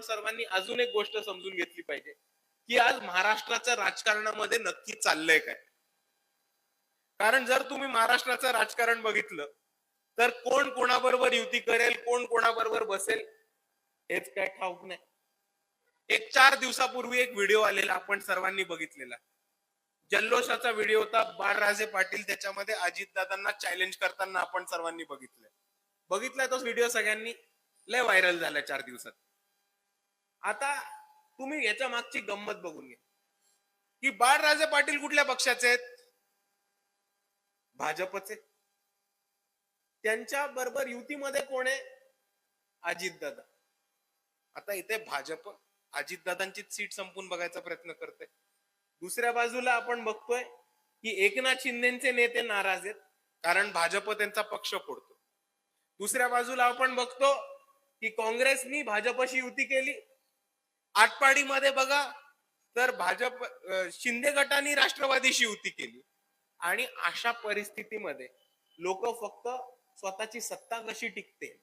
आपण सर्वांनी अजून एक गोष्ट समजून घेतली पाहिजे की आज महाराष्ट्राच्या राजकारणामध्ये नक्की चाललंय काय? कारण जर तुम्ही महाराष्ट्राचं राजकारण बघितलं तर कोण कोणाबरोबर युती करेल कोण कोणाबरोबर बसेल हेच काय ठाऊक नाही. एक चार दिवसापूर्वी एक व्हिडिओ आलेला आपण सर्वांनी बघितलेला. जल्लोषाचा व्हिडिओ होता बाळराजे पाटील त्याच्यामध्ये अजितदादांना चॅलेंज करताना आपण सर्वांनी बघितलंय. बघितलाय तो व्हिडिओ सगळ्यांनी लय व्हायरल झाला चार दिवसात. आता तुम्ही याच्या मागची गंमत बघून घ्या. की बाळराजे पाटील कुठल्या पक्षाचे आहेत? भाजपचे. त्यांच्या बरोबर युतीमध्ये कोण आहे? अजितदादा. आता इथे भाजप अजितदादांची सीट संपून बघायचा प्रयत्न करते दुसऱ्या बाजूला आपण बघतोय की एकनाथ शिंदेचे नेते नाराज आहेत कारण भाजप त्यांचा पक्ष फोडतो. दुसऱ्या बाजूला आपण बघतो की काँग्रेसनी भाजपशी युती केली आटपाडीमध्ये बघा तर भाजप शिंदे गटाने राष्ट्रवादीशी युती केली. आणि अशा परिस्थितीमध्ये लोक फक्त स्वतःची सत्ता कशी टिकते?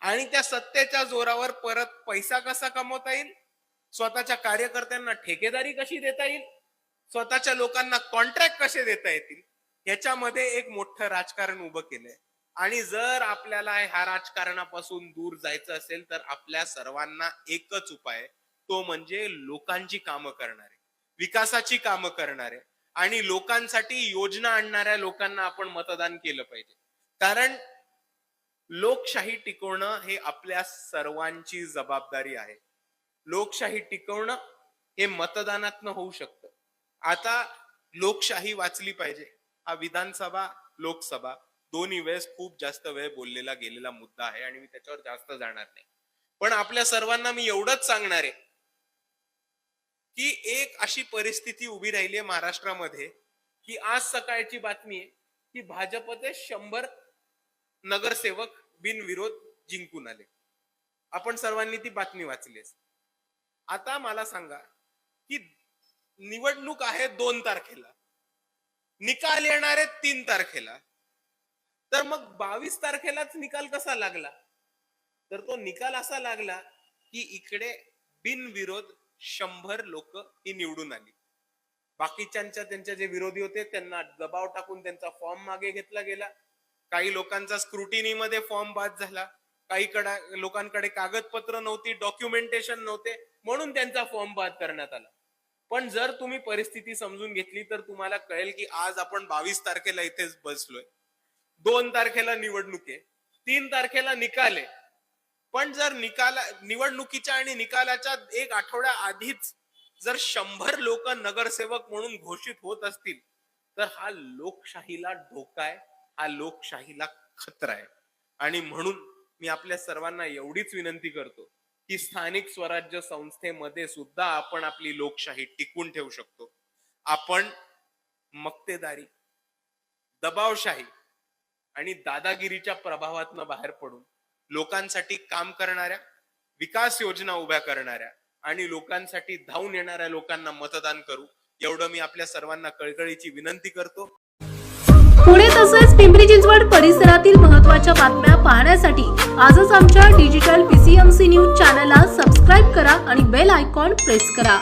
आणि त्या सत्तेच्या जोरावर परत पैसा कसा कमवता येईल? स्वतःच्या कार्यकर्त्यांना ठेकेदारी कशी देता येईल? स्वतःच्या लोकांना कॉन्ट्रॅक्ट कसे देता येतील? याच्यामध्ये एक मोठं राजकारण उभं केलंय. आणि जर आपल्याला ह्या राजकारणापासून दूर जायचं असेल तर आपल्या सर्वांना एकच उपाय आहे. तो म्हणजे लोकांची कामं करणारे विकासाची कामं करणारे आणि लोकांसाठी योजना आणणाऱ्या लोकांना आपण मतदान केलं पाहिजे. कारण लोकशाही टिकवणं हे आपल्या सर्वांची जबाबदारी आहे. लोकशाही टिकवणं हे मतदानातनं होऊ शकतं. आता लोकशाही वाचली पाहिजे. हा विधानसभा लोकसभा दोन्ही वेळेस खूप जास्त वेळ बोललेला गेलेला मुद्दा आहे आणि मी त्याच्यावर जास्त जाणार नाही. पण आपल्या सर्वांना मी एवढंच सांगणार आहे की एक अशी परिस्थिती उभी राहिली आहे महाराष्ट्रामध्ये की आज सकाळची बातमी आहे की भाजपचे शंभर नगरसेवक बिनविरोध जिंकून आले. आपण सर्वांनी ती बातमी वाचली आता मला सांगा की निवडणूक आहे दोन तारखेला निकाल येणार आहे तीन तारखेला तर मग बावीस तारखेलाच निकाल कसा लागला? तर तो निकाल असा लागला की इकडे बिनविरोध शंभर लोक ही निवडून आली. बाकीच्यांच्या त्यांच्या जे विरोधी होते त्यांना दबाव टाकून त्यांचा फॉर्म मागे घेतला गेला. काही लोकांचा स्क्रुटिनी मध्ये फॉर्म बाद झाला. काही कडा लोकांकडे कागदपत्र नव्हती डॉक्युमेंटेशन नव्हते म्हणून त्यांचा फॉर्म बाद करण्यात आला. पण जर तुम्ही परिस्थिती समजून घेतली तर तुम्हाला कळेल की आज आपण बावीस तारखेला इथेच बसलोय. दोन तारखेला निवडणूक आहे तीन तारखेला निकाल आहे. पण जर निकाला निवडणुकीच्या आणि निकालाच्या एक आठवड्या आधीच जर शंभर लोक नगरसेवक म्हणून घोषित होत असतील तर हा लोकशाहीला धोका आहे हा लोकशाहीला खतरा आहे. आणि म्हणून मी आपल्या सर्वांना एवढीच विनंती करतो की स्थानिक स्वराज्य संस्थेमध्ये सुद्धा आपण आपली लोकशाही टिकून ठेवू शकतो. आपण मक्तेदारी दबावशाही आणि दादागिरीच्या प्रभावातनं बाहेर पडून लोकांसाठी काम करणाऱ्या विकास योजना उभ्या करणाऱ्या आणि लोकांसाठी धावून येणाऱ्या लोकांना मतदान करू एवढं मी आपल्या सर्वांना कळकळीची विनंती करतो. पुणे तसेच पिंपरी चिंचवड परिसरातील महत्त्वाच्या बातम्या पाहण्यासाठी आजच आमच्या डिजिटल पीसीएमसी न्यूज चॅनलला सबस्क्राईब करा आणि बेल आयकॉन प्रेस करा.